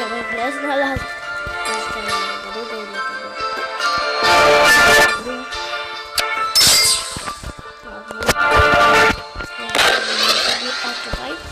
Não, bless não é Vai.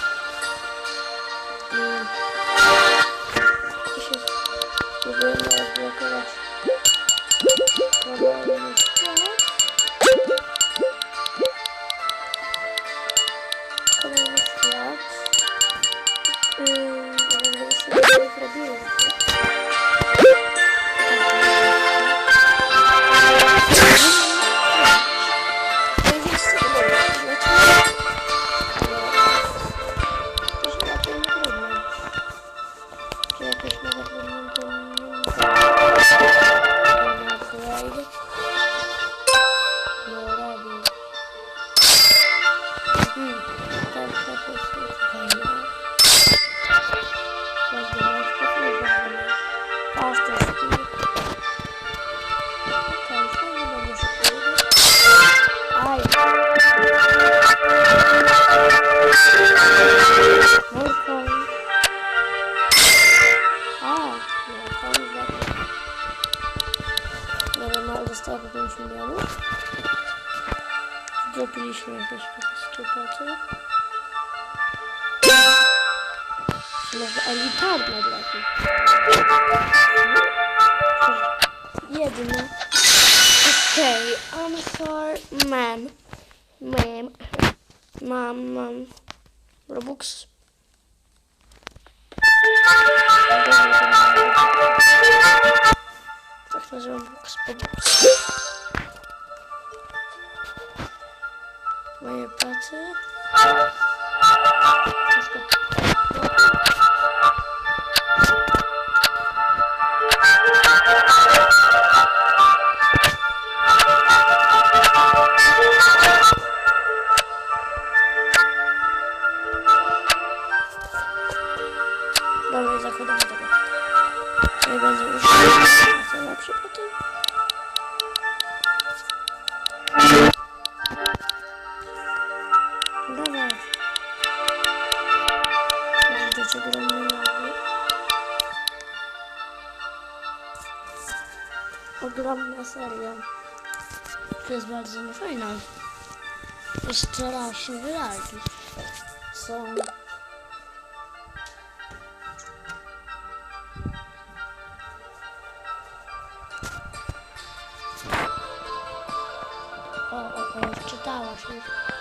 Po 5 milionów. Zrobiliśmy jakieś stupaty. Może elitarne lepiej. Jedno. Okej, I'm sorry, ma'am. Ma'am. Mam, mam. Robux. Tak nazywam Robux. Moje prace. Troszkę. Ogromna seria. To jest bardzo niefajna. Jeszcze raz się wyrazi. Są O, o, o, czytałaś już.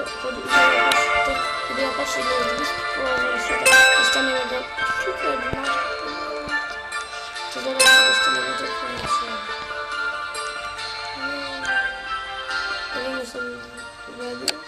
Niedługo się do, kiedy, kiedy ja patrzę na list, bo się dostaniemy do super to zaraz się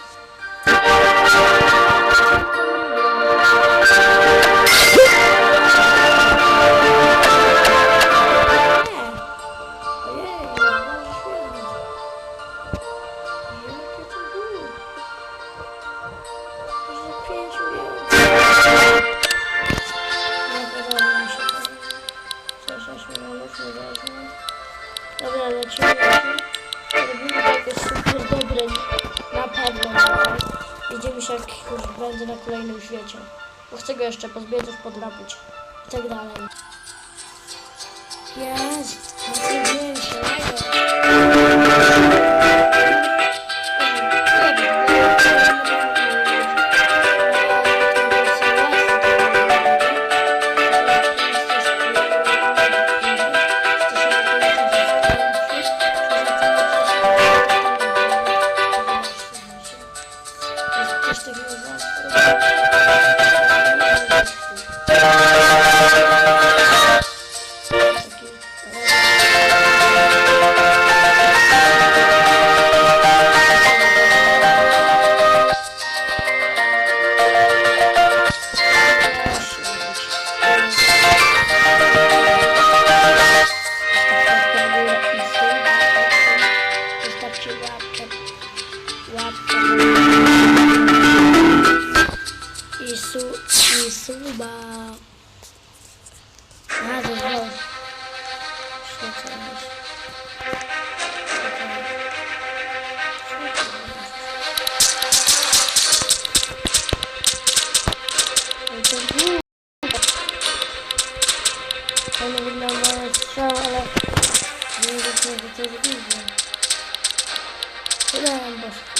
będę na kolejnym świecie. Bo chcę go jeszcze pozbierać, podrapić. I tak dalej. Jest! I su... I suba. A, to było. Co to jest?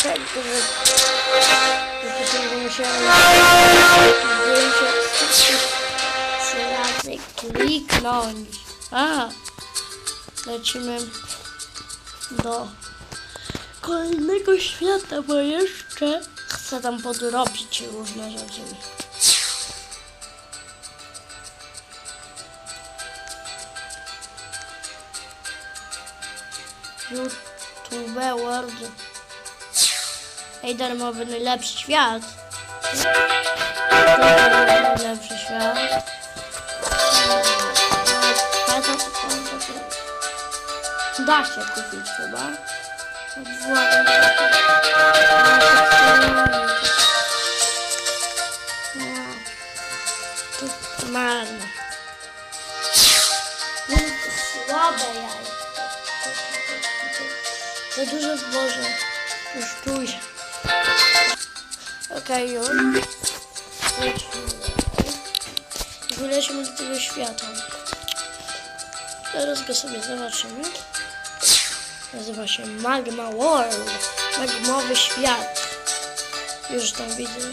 Okej, to że... To musiała zdjęcie trzy razy kliknąć. A! Lecimy do kolejnego świata, bo jeszcze chcę tam podrobić różne rzeczy. YouTube World. Ej, darmowy najlepszy świat. Najlepszy świat. Da się kupić chyba. To marne. No, Słabe jajko. Za duże zboże. Już czuję. Okej, już. Lecimy dalej. Wylecimy do tego świata. Teraz go sobie zobaczymy. Nazywa się Magma World. Magmowy świat. Już tam widzę.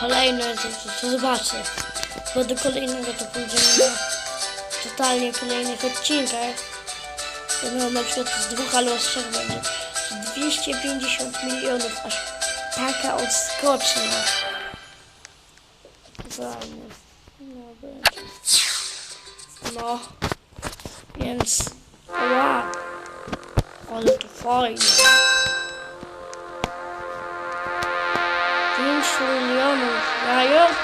Kolejne, to, to, to zobaczę. Bo do kolejnego to pójdziemy na totalnie kolejnych odcinkach. No na przykład z dwóch albo z trzech będzie. 250 milionów, aż taka odskocznia. Fajnie. No. No. Więc. Wow. Ale to fajnie. 5 milionów jajów.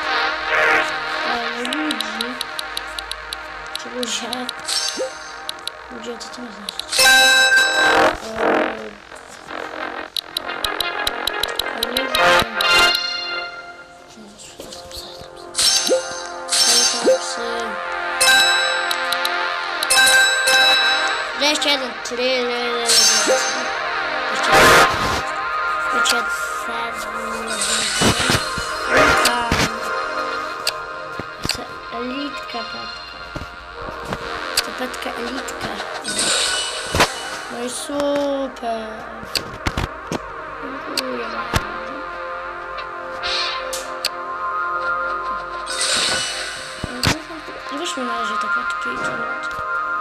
Ale ludzi. Czy ludzie? Ludzie, co to ma znaczyć? Eee, Jeszcze jeden. Trzy. Jeszcze jeden. Jeszcze Elitka. Elitka petka. To petka elitka. No i